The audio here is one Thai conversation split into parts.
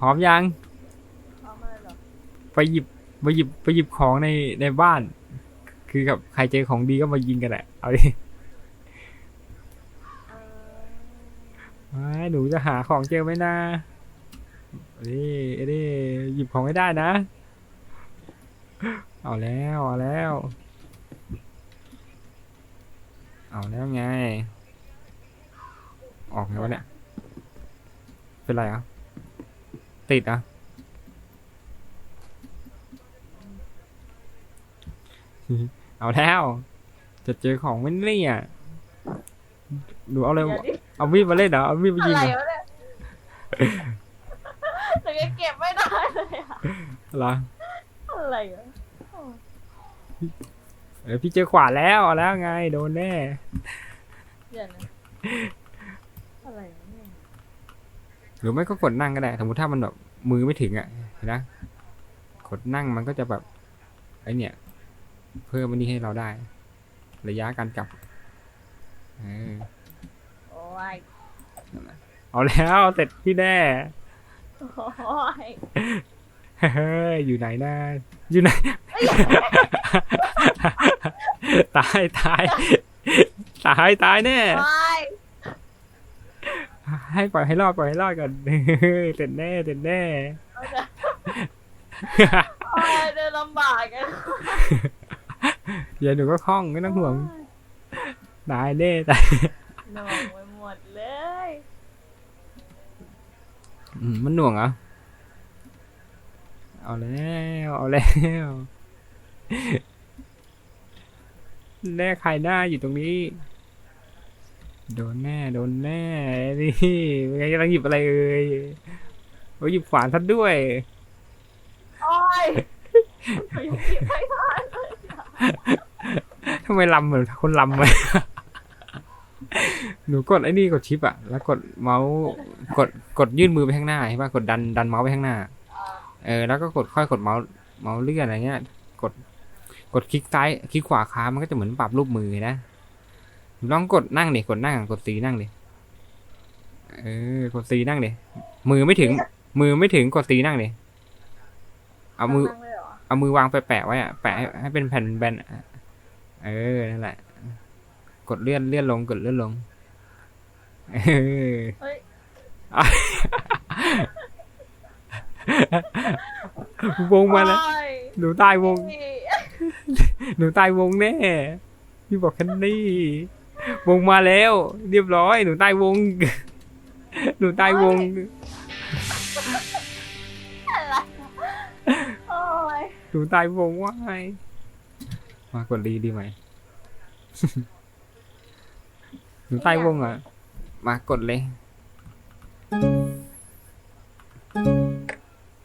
พร้อมยังพร้อมอะไรเหรอไปหยิบไปหยิบไปหยิบของในในบ้าน คือกับใครเจอของดีก็มายิงกันแหละเอาดิเออไม่หนูจะหาของเจอไหมนะนี่นี่หยิบของไม่ได้นะ เอาแล้วเอาแล้ว เอาแล้วไง ออกไงวะเนี่ย เป็นไรอะ ติดอะ เอาแล้ว จะเจอของไหม่เนี่ยหนูเอาเลยเดี๋ยวดิเอามีดมาเล่นเหรอเอามีดมายิงอะไรเหรอวะเนี่ยแต่ยังเก็บไม่ได้เลยอะเหรออะไรวะเดี๋ยวพี่เจอขวานแล้วเอาแล้วไงโดนแน่ เดี๋ยวนะอะไรวะเนี่ย หรือไม่ก็กดนั่งก็ได้ สมมติถ้ามันแบบ มือไม่ถึงอะเห็นนะกดนั่งมันก็จะแบบไอเนี่ย เพิ่มมันนี่ให้เราได้ ระยะการจับเออโอ้ยเอาแล้วเสร็จพี่แน่โอ้ยเฮ้ยอยู่ไหนนะอยู่ไหน ตายตายตายตายแน่โอ้ย ให้ปล่อยให้รอดปล่อยให้รอดก่อนเสร็จแน่เสร็จแน่เอาเถอะโอ้ยเดินลำบากกันอย่าหนูก็คล่องไม่ต้องห่วงตายแน่ตายหน่วงไปหมดเลยอืมมันหน่วงเหรอเอาแล้วเอาแล้วแน่ใครหน้าอยู่ตรงนี้ โดนแน่ โดนแน่นี่เป็นไงกำลังหยิบอะไรเอ่ยโอ้ยหยิบขวานทัดด้วยโอ้ยยังเก็บไม่ได้เลยทำไมลำเหมือนคนลำไหมหนูกดไอ้นี่กดชิปอะแล้วกดเมาส์กดกดยื่นมือไปข้างหน้าใช่ป่ะกดดันดันเมาส์ไปข้างหน้า เออแล้วก็กดค่อยกดเมาส์เมาส์เลื่อนอะไรเงี้ย กด กดคลิกซ้ายคลิกขวาค้ามันก็จะเหมือนปรับรูปมือนะ ลองกดนั่งดิกดนั่งกดสีนั่งดิเออกดสีนั่งดิมือไม่ถึง มือไม่ถึงกดสีนั่งดิเอามือนั่งเลยเหรอเอามือวางไปแปะไว้อะแปะให้ให้เป็นแผ่นแบนอะเออนั่นแหละ กดเลื่อนเลื่อนลงกดเลื่อนลงเออเฮ้ยวงมาแล้วโอ้ยหนูตายวงนี่ หนูตายวงแน่พี่บอกแคนดี้ วงมาแล้ว เรียบร้อย หนูตายวง หนูตายวง อะไรโอ้ยหนูตายวงว่ายมากดรีดีไหม หนูตายวงอะ มากดเลย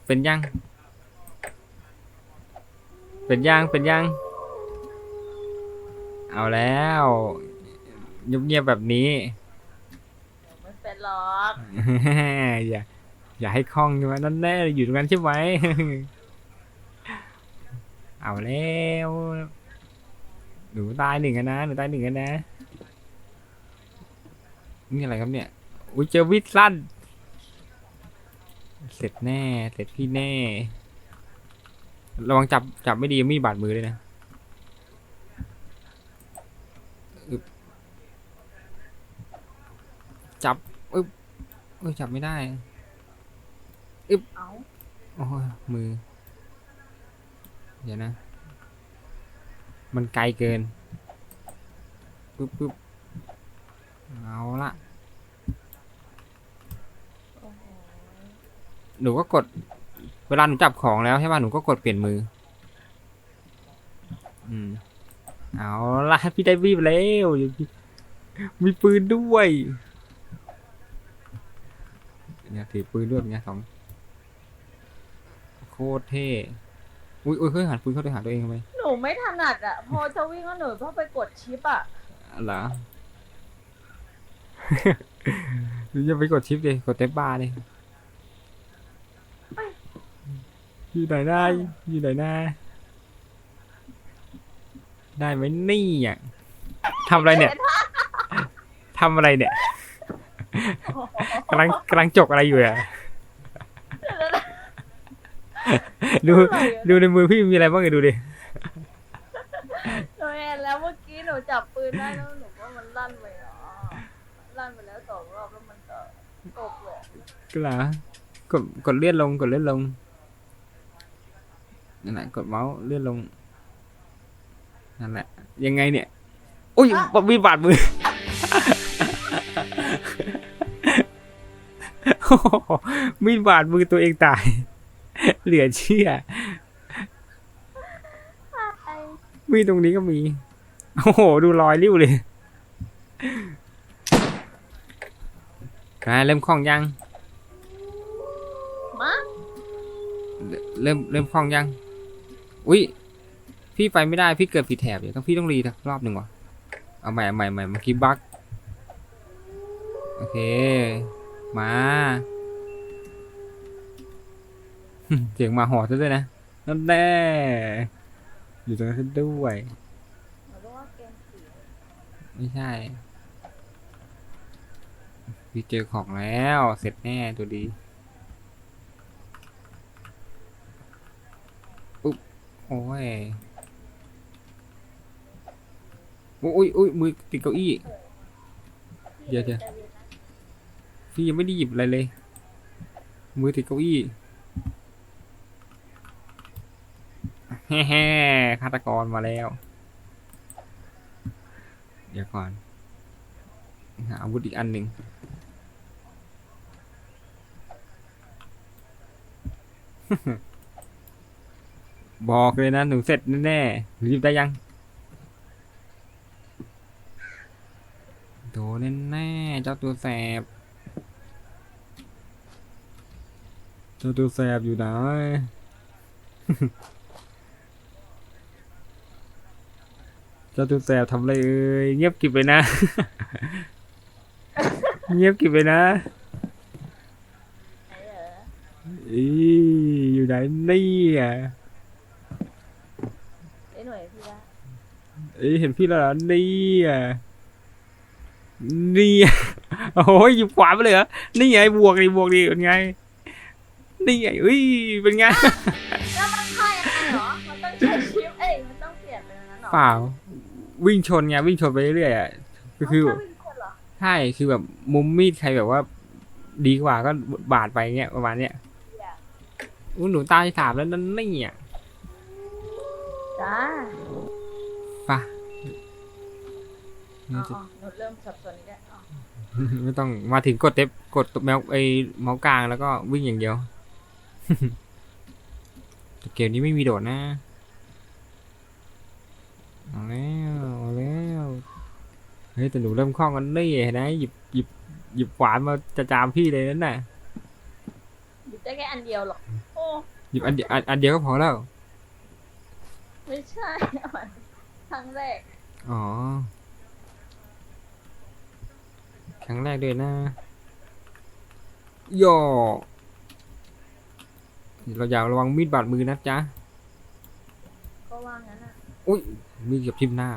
เป็นยัง เป็นยัง เป็นยัง เอาแล้ว เงียบๆแบบนี้ ไม่เป็นหรอกอย่า อย่าให้คล่องใช่ไหมนั่นแน่อยู่ตรงนั้นใช่ไหม เอาแล้วหนูตายหนึ่งกันนะหนูตายหนึ่งกันนะนี่อะไรครับเนี่ยอุ้ยเจอวิทสั้นเสร็จแน่ เสร็จพี่แน่ ระวังจับจับไม่ดีมีดบาดมือเลยนะอึ๊บ จับอึ๊บเอ้ยจับไม่ได้เอ้าโอ้ยมือ เดี๋ยวนะ มันไกลเกินปึ๊บปึ๊บเอาละโอ้โหหนูก็กด เวลาหนูจับของแล้วใช่ป่ะหนูก็กดเปลี่ยนมือ อืม เอาละพี่ได้วีบแล้วมีปืนด้วย เนี่ยถือปืนด้วยเป็นไงสองโคตรเท่อุ้ยอุ้ยเฮ้ยหันปืนเข้าไปหาตัวเองทำไมหนูไม่ถนัดอะ พอจะวิ่งก็หนูต้องไปกดชิปอะเหรอหรือจะไปกดชิปดิกดเต็มบาร์ดิอยู่ไหนได้อยู่ไหนได้ได้ไหมนี่อะทำอะไรเนี่ยทำอะไรเนี่ย กำลังกำลังจกอะไรอยู่อะเดี๋ยวดูดูในมือพี่มีอะไรบ้างไงดูดิหนูเห็นแล้วเมื่อกี้หนูจับปืนได้แล้วหนูว่ามันลั่นไปอ๋อลั่นไปแล้วสองรอบแล้วมันก็ตกเลยก็ล่ะกดกดเลื่อนลงกดเลื่อนลงนั่นแหละกดเมาส์เลื่อนลงนั่นแหละยังไงเนี่ยอุ้ยมีดบาดมือ มีดบาดมือตัวเองตาย เหลือเชื่อไอ้มีดตรงนี้ก็มี โอ้โห ดูรอยริ้วเลยอ่าเริ่มคล่องยังมาเริ่มเริ่มคล่องยัง อุ้ย พี่ไปไม่ได้ พี่เกิดผิดแถบเดี๋ยวต้องพี่ต้องรีสักรอบหนึ่งว่ะ เอาใหม่เอาใหม่ใหม่เมื่อกี้บั๊กโอเค มาเสียงมาหอนซะด้วยนะนั่นแน่อยู่ตรงนั้นด้วยไม่ใช่พี่เจอของแล้วเสร็จแน่ตัวดีอุ๊บโอ้ยอุ้ยอุ้ยมือติดเก้าอี้เดี๋ยวเดี๋ยวใจนนะ พี่ยังไม่ได้หยิบอะไรเลย มือติดเก้าอี้แฮ่แฮ่ฆาตกรมาแล้ว เดี๋ยวก่อนหาอาวุธอีกอันหนึ่งบอกเลยนะ หนูเสร็จแน่ๆหนูหยิบได้ยัง โดนแน่ๆเจ้าตัวแสบ เจ้าตัวแสบอยู่ไหนเจ้าตัวแสบทำอะไรเอ่ยเงียบกริบเลยนะ เงียบกริบเลยนะไหนเหรออีอยู่ไหนเนี่ยไอ้หน่วยพี่ละเอ้ยเห็นพี่แล้วเหรอเนี่ยเนี่ยโอ้โหหยิบขวานไปเลยเหรอนี่ไงบวกดิบวกดิเป็นไง นี่ไงเอ้ยเป็นไงแล้วมันฆ่ายังไงเหรอ มันต้องใช้ชิปเอ้ย มันต้องเปลี่ยนเป็นอันนั้นเหรอเปล่า วิ่งชนไงวิ่งชนไปเรื่อยๆอะก็คือเาแวิ่งคนเหรอใช่คือแบบมุมมีดใครแบบว่า ดีกว่าก็บาดไปเงี้ยประมาณเนี้ยอู้หนูตายสามแล้วนั่นนี่อะจ้าปะอ๋ออ๋อหนูเริ่มสับสนอีกแล้วอ๋อไม่ต้องมาถึงกดเทปกดแมวไอเมาส์กลางแล้วก็วิ่งอย่างเดียวแต่ เกมนี้ไม่มีโดดนะ เอาแล้วเอาแล้ว เฮ้ยแต่หนูเริ่มคล่องกันนี่เห็นไหมหยิบหยิบหยิบขวานมาจะจามพี่เลยนั่นน่ะ หยิบได้แค่อันเดียวหรอกโอ้ หยิบอันเดียวอันอันเดียวก็พอแล้ว ไม่ใช่ครั้งแรก อ๋อ ครั้งแรกด้วยนะโย่ เราอยากระวังมีดบาดมือนะจ๊ะ ก็ว่างั้นอะมีดเกับทิ่มหน้า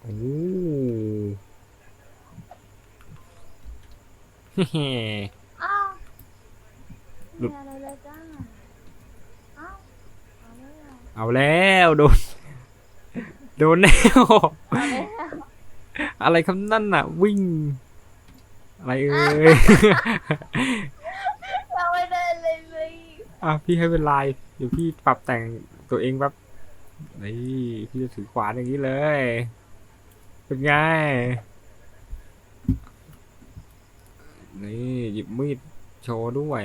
โอ้เฮ้อ้าวหลุไม่ดมีอะไรเลยจ้าอ้าวเอาไม่เอาเอาแล้วโดน โดนแล้ว เอาแล้วอะไรคำนั่นน่ะ วิ่ง อะไรเอ่ยเราไม่ได้เลยเลยอะพี่ให้เป็นลายเดี๋ยวพี่ปรับแต่งตัวเองแบบนี่พี่จะถือขวานอย่างนี้เลย เป็นไง นี่หยิบมีดโชว์ด้วย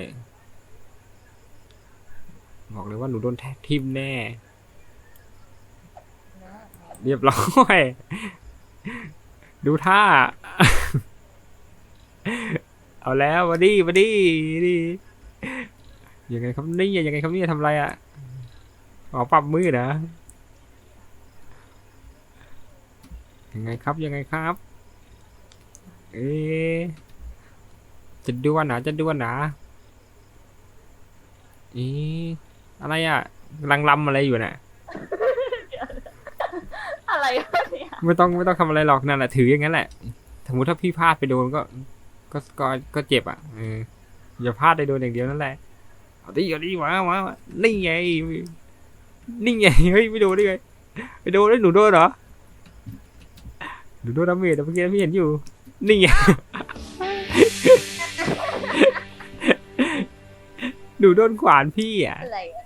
บอกเลยว่าหนูโดนแท็กทิมแน่นะเรียบร้อย ดูท่า เอาแล้วมาดิมาดิดิยังไงครับนี่ยังไงครับนี่ทำอะไรอะอ๋อปรับมือนะยังไงครับยังไงครับ เอ๊ะจะด้วนหนาจะด้วนหนาเอ๊ะอะไรอะกำลังลำอะไรอยู่น่ะอะไรวะเนี่ยไม่ต้องไม่ต้องทำอะไรหรอกนั่นแหละถืออย่างนั้นแหละสมมติถ้าพี่พลาดไปโดนก็ ก็ก็ก็เจ็บอะเอออย่าพลาดได้โดนอย่างเดียวนั่นแหละเอาดิเอาดิมามามานี่ไงนี่ไงเฮ้ยไม่โดนได้ไงไม่โดนแล้วหนูโดนเหรอหนูโดนดาเมจแต่เมื่อกี้พี่เห็นอยู่นี่ไงหนูโดนขวานพี่อะอะไรอะ